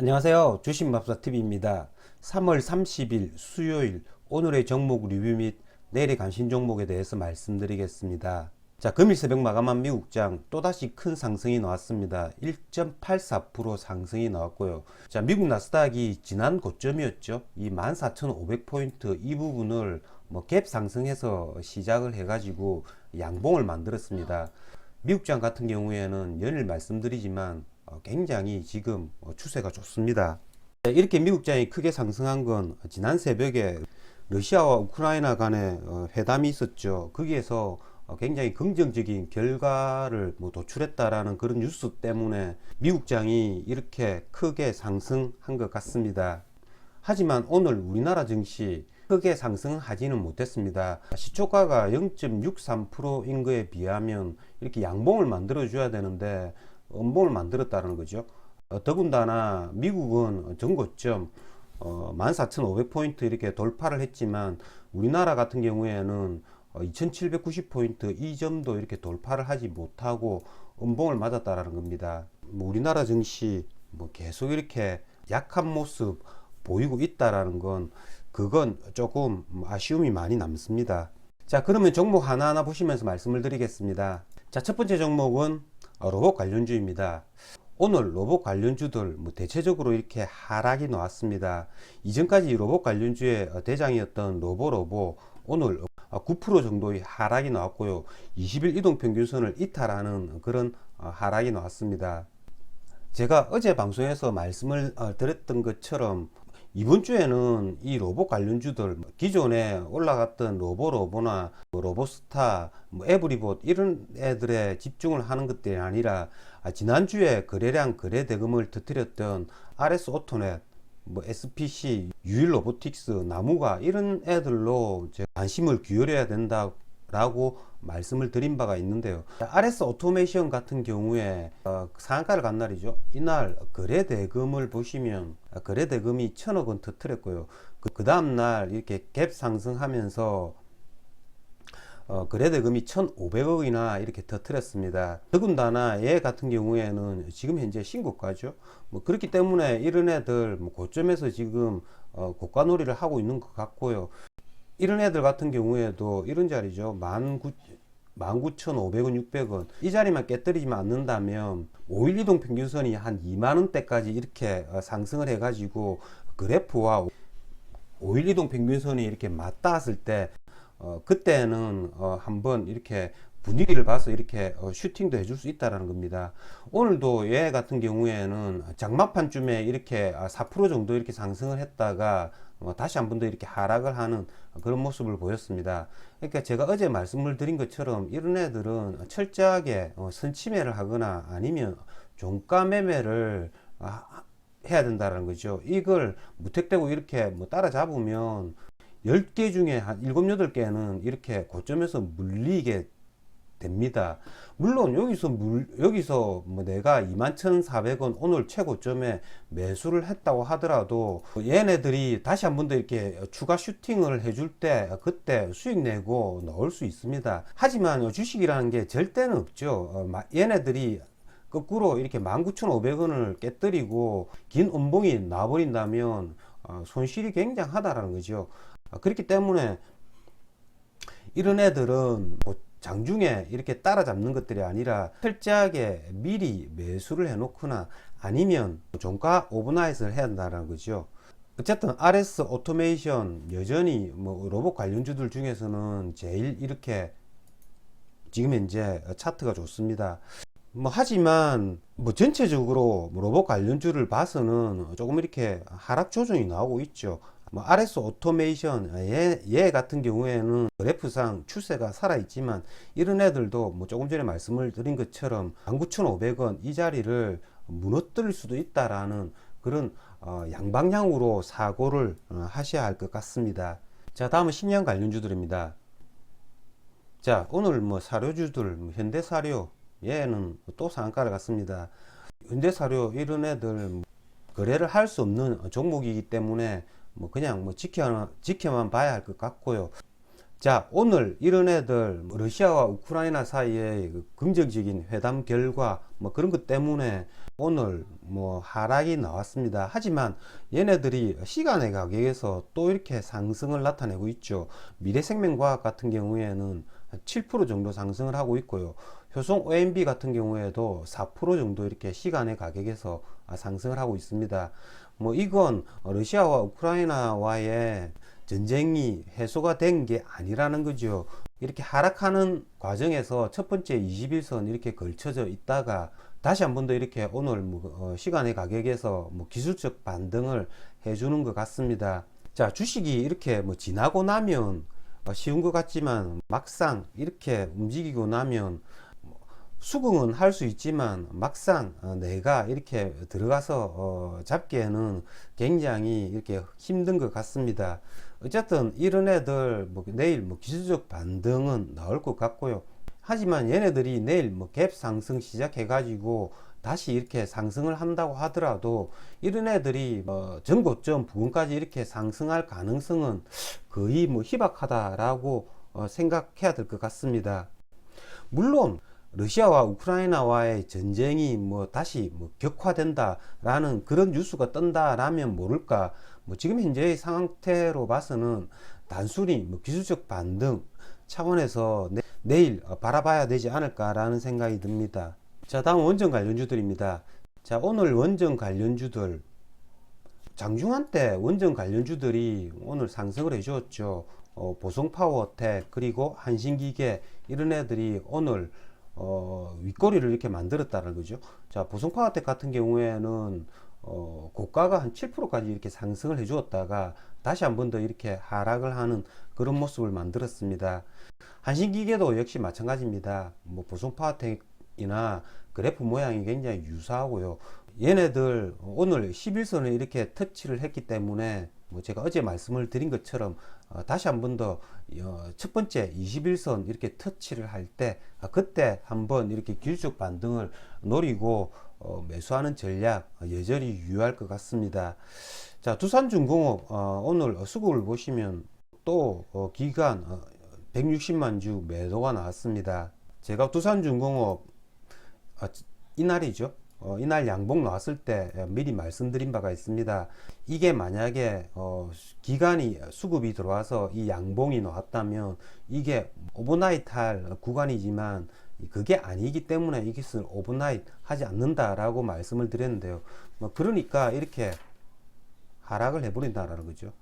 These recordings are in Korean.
안녕하세요. 주식맙사TV입니다. 3월 30일 수요일 오늘의 종목 리뷰 및 내일의 관심 종목에 대해서 말씀드리겠습니다. 자, 금일 새벽 마감한 미국장 또다시 큰 상승이 나왔습니다. 1.84% 상승이 나왔고요. 자, 미국 나스닥이 지난 고점이었죠. 이 14,500포인트 이 부분을 뭐 갭 상승해서 시작을 해가지고 양봉을 만들었습니다. 미국장 같은 경우에는 연일 말씀드리지만 어, 굉장히 지금 어, 추세가 좋습니다. 네, 이렇게 미국장이 크게 상승한 건 지난 새벽에 러시아와 우크라이나 간의 어, 회담이 있었죠. 거기에서 어, 굉장히 긍정적인 결과를 뭐 도출했다라는 그런 뉴스 때문에 미국장이 이렇게 크게 상승한 것 같습니다. 하지만 오늘 우리나라 증시 크게 상승하지는 못했습니다. 시초가가 0.63%인 거에 비하면 이렇게 양봉을 만들어 줘야 되는데 음봉을 만들었다는 거죠. 어, 더군다나 미국은 전고점 어, 14,500포인트 이렇게 돌파를 했지만 우리나라 같은 경우에는 어, 2,790포인트 이 점도 이렇게 돌파를 하지 못하고 음봉을 맞았다라는 겁니다. 뭐 우리나라 증시 뭐 계속 이렇게 약한 모습 보이고 있다라는 건 그건 조금 아쉬움이 많이 남습니다. 자, 그러면 종목 하나하나 보시면서 말씀을 드리겠습니다. 자, 첫 번째 종목은 어, 로봇 관련주입니다. 오늘 로봇 관련주들 뭐 대체적으로 이렇게 하락이 나왔습니다. 이전까지 로봇 관련주의 어, 대장이었던 로보로보 오늘 9% 정도의 하락이 나왔고요. 20일 이동평균선을 이탈하는 그런 어, 하락이 나왔습니다. 제가 어제 방송에서 말씀을 어, 드렸던 것처럼 이번 주에는 이 로봇 관련주들 기존에 올라갔던 로보 로보나 뭐 로보스타, 뭐 에브리봇 이런 애들에 집중을 하는 것들이 아니라 아, 지난주에 거래량 거래 대금을 터뜨렸던 RS 오토넷 뭐 SPC, 유일 로보틱스, 나무가 이런 애들로 관심을 기울여야 된다 라고 말씀을 드린 바가 있는데요. RS 오토메이션 같은 경우에 어, 상한가를 간 날이죠. 이날 거래 대금을 보시면 아, 거래 대금이 천억 원 터뜨렸고요. 그, 그 다음 날 이렇게 갭 상승하면서 어, 거래 대금이 1,500억이나 이렇게 터뜨렸습니다. 더군다나 얘 같은 경우에는 지금 현재 신고가죠. 뭐 그렇기 때문에 이런 애들 뭐 고점에서 지금 어, 고가놀이를 하고 있는 것 같고요. 이런 애들 같은 경우에도 이런 자리죠. 19, 19,500원, 600원. 이 자리만 깨뜨리지만 않는다면 5일 이동 평균선이 한 2만원대까지 이렇게 어, 상승을 해가지고 그래프와 5일 이동 평균선이 이렇게 맞닿았을 때 어, 그때는 어, 한번 이렇게 분위기를 봐서 이렇게 어, 슈팅도 해줄 수 있다라는 겁니다. 오늘도 얘 같은 경우에는 장마판쯤에 이렇게 4% 정도 이렇게 상승을 했다가 어, 다시 한 번 더 이렇게 하락을 하는 그런 모습을 보였습니다. 그러니까 제가 어제 말씀을 드린 것처럼 이런 애들은 철저하게 어, 선침해를 하거나 아니면 종가 매매를 아, 해야 된다는 거죠. 이걸 무택되고 이렇게 뭐 따라잡으면 10개 중에 한 7, 8개는 이렇게 고점에서 물리게 됩니다. 물론 여기서 물, 여기서 뭐 내가 21,400원 오늘 최고점에 매수를 했다고 하더라도 얘네들이 다시 한 번 더 이렇게 추가 슈팅을 해줄 때 그때 수익 내고 넣을 수 있습니다. 하지만 주식이라는 게 절대는 없죠. 어, 마- 얘네들이 거꾸로 이렇게 19,500원을 깨뜨리고 긴 음봉이 나버린다면 어, 손실이 굉장하다라는 거죠. 어, 그렇기 때문에 이런 애들은 뭐 장중에 이렇게 따라잡는 것들이 아니라 철저하게 미리 매수를 해놓거나 아니면 종가 오버나잇을 해야 한다는 거죠. 어쨌든 RS 오토메이션 여전히 뭐 로봇 관련주들 중에서는 제일 이렇게 지금 현재 차트가 좋습니다. 뭐 하지만 뭐 전체적으로 뭐 로봇 관련주를 봐서는 조금 이렇게 하락 조정이 나오고 있죠. 뭐 RS 오토메이션 얘, 얘 같은 경우에는 그래프상 추세가 살아 있지만 이런 애들도 뭐 조금 전에 말씀을 드린 것처럼 19,500원 이 자리를 무너뜨릴 수도 있다라는 그런 어, 양방향으로 사고를 어, 하셔야 할 것 같습니다. 자, 다음은 식량 관련주들입니다. 자, 오늘 뭐 사료주들, 뭐 현대사료, 얘는 또 상한가를 갔습니다. 현대사료 이런 애들 거래를 할 수 없는 종목이기 때문에 뭐 그냥 뭐 지켜, 지켜만 봐야 할 것 같고요. 자, 오늘 이런 애들 뭐 러시아와 우크라이나 사이에 그 긍정적인 회담 결과 뭐 그런 것 때문에 오늘 뭐 하락이 나왔습니다. 하지만 얘네들이 시간의 가격에서 또 이렇게 상승을 나타내고 있죠. 미래생명과학 같은 경우에는 7% 정도 상승을 하고 있고요. 효성 OMB 같은 경우에도 4% 정도 이렇게 시간의 가격에서 상승을 하고 있습니다. 뭐 이건 러시아와 우크라이나와의 전쟁이 해소가 된 게 아니라는 거죠. 이렇게 하락하는 과정에서 첫 번째 21선 이렇게 걸쳐져 있다가 다시 한 번 더 이렇게 오늘 뭐 어, 시간의 가격에서 뭐 기술적 반등을 해주는 것 같습니다. 자, 주식이 이렇게 뭐 지나고 나면 어, 쉬운 것 같지만 막상 이렇게 움직이고 나면 수긍은 할 수 있지만 막상 어, 내가 이렇게 들어가서 어, 잡기에는 굉장히 이렇게 힘든 것 같습니다. 어쨌든 이런 애들 뭐 내일 뭐 기술적 반등은 나올 것 같고요. 하지만 얘네들이 내일 뭐 갭 상승 시작해 가지고 다시 이렇게 상승을 한다고 하더라도 이런 애들이 뭐 전고점 부근까지 이렇게 상승할 가능성은 거의 뭐 희박하다라고 어, 생각해야 될 것 같습니다. 물론 러시아와 우크라이나와의 전쟁이 뭐 다시 뭐 격화된다라는 그런 뉴스가 뜬다라면 모를까 뭐 지금 현재의 상태로 봐서는 단순히 뭐 기술적 반등 차원에서 내, 내일 바라봐야 되지 않을까라는 생각이 듭니다. 자 다음 원전 관련주들입니다. 자 오늘 원전 관련주들 장중한 때 원전 관련주들이 오늘 상승을 해주었죠. 어, 보성파워텍 그리고 한신기계 이런 애들이 오늘 어, 윗꼬리를 이렇게 만들었다는 거죠. 자, 보성파워텍 같은 경우에는 어, 고가가 한 7%까지 이렇게 상승을 해 주었다가 다시 한 번 더 이렇게 하락을 하는 그런 모습을 만들었습니다. 한신기계도 역시 마찬가지입니다. 뭐 보성파워텍이나 그래프 모양이 굉장히 유사하고요. 얘네들 오늘 11선을 이렇게 터치를 했기 때문에 뭐 제가 어제 말씀을 드린 것처럼 어, 다시 한 번 더 첫 번째 21선 이렇게 터치를 할때 아, 그때 한번 이렇게 기술적 반등을 노리고 어, 매수하는 전략 여전히 유효할 것 같습니다. 자 두산중공업 어, 오늘 수급을 보시면 또 어, 기간 160만 어, 주 매도가 나왔습니다. 제가 두산중공업 아, 이날이죠. 어, 이날 양봉 나왔을 때 미리 말씀드린 바가 있습니다. 이게 만약에 어, 기간이 수급이 들어와서 이 양봉이 나왔다면 이게 오버나이트 할 구간이지만 그게 아니기 때문에 이것을 오버나이트 하지 않는다라고 말씀을 드렸는데요. 뭐 그러니까 이렇게 하락을 해버린다라는 거죠.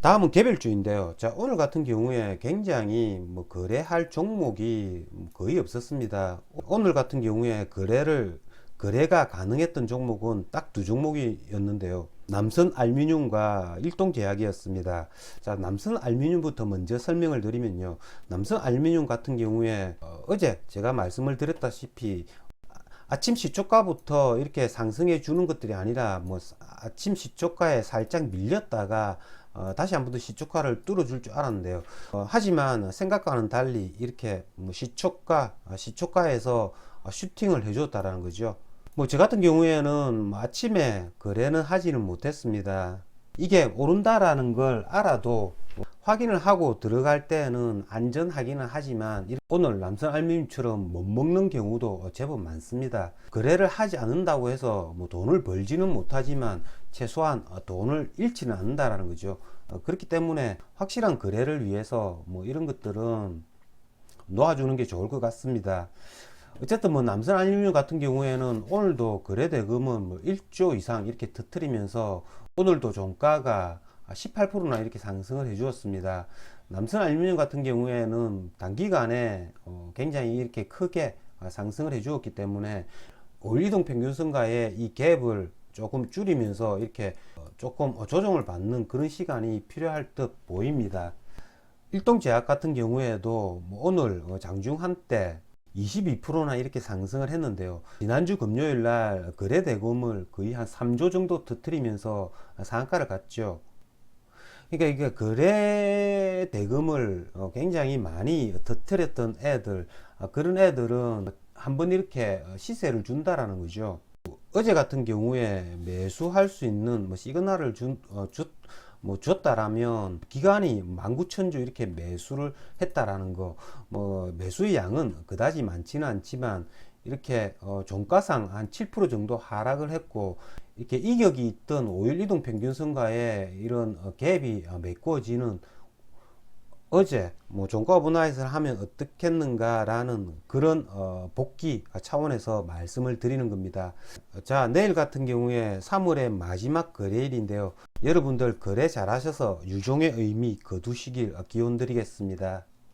다음은 개별주인데요. 자, 오늘 같은 경우에 굉장히 뭐 거래할 종목이 거의 없었습니다. 오늘 같은 경우에 거래를 거래가 가능했던 종목은 딱 두 종목이었는데요. 남선 알미늄과 일동제약이었습니다. 자, 남선 알미늄부터 먼저 설명을 드리면요. 남선 알미늄 같은 경우에 어, 제 제가 말씀을 드렸다시피 아침 시초가부터 이렇게 상승해 주는 것들이 아니라 뭐 아침 시초가에 살짝 밀렸다가 어, 다시 한 번 더 시초가를 뚫어줄 줄 알았는데요. 어, 하지만 생각과는 달리 이렇게 뭐 시초가, 아, 시초가에서 슈팅을 해줬다라는 거죠. 뭐 저 같은 경우에는 뭐 아침에 거래는 하지는 못했습니다. 이게 오른다라는 걸 알아도 확인을 하고 들어갈 때는 안전하기는 하지만 오늘 남성 알미늄처럼 못 먹는 경우도 제법 많습니다. 거래를 하지 않는다고 해서 뭐 돈을 벌지는 못하지만 최소한 돈을 잃지는 않는다라는 거죠. 어, 그렇기 때문에 확실한 거래를 위해서 뭐 이런 것들은 놓아주는 게 좋을 것 같습니다. 어쨌든 뭐 남선 알루미늄 같은 경우에는 오늘도 거래 대금은 뭐 1조 이상 이렇게 터트리면서 오늘도 종가가 18%나 이렇게 상승을 해 주었습니다. 남선 알루미늄 같은 경우에는 단기간에 어 굉장히 이렇게 크게 상승을 해 주었기 때문에 올이동 평균선과의 이 갭을 조금 줄이면서 이렇게 어, 조금 조정을 받는 그런 시간이 필요할 듯 보입니다. 일동 제약 같은 경우에도 뭐 오늘 어, 장중 한때 22%나 이렇게 상승을 했는데요. 지난주 금요일 날 거래 대금을 거의 한 3조 정도 터트리면서 상한가를 갔죠. 그러니까 이게 거래 대금을 어, 굉장히 많이 터트렸던 애들, 아, 그런 애들은 한 번 이렇게 시세를 준다라는 거죠. 어제 같은 경우에 매수할 수 있는 뭐 시그널을 준, 어, 줬, 뭐 줬다라면 기간이 19,000주 이렇게 매수를 했다라는 거, 뭐 매수의 양은 그다지 많지는 않지만 이렇게 어, 종가상 한 7% 정도 하락을 했고 이렇게 이격이 있던 5일 이동 평균선과의 이런 어, 갭이 어, 메꿔지는 어제 뭐 종가 분할을 하면 어떻겠는가라는 그런 어, 복귀 차원에서 말씀을 드리는 겁니다. 자 내일 같은 경우에 3월의 마지막 거래일인데요. 여러분들 거래 잘하셔서 유종의 의미 거두시길 기원 드리겠습니다.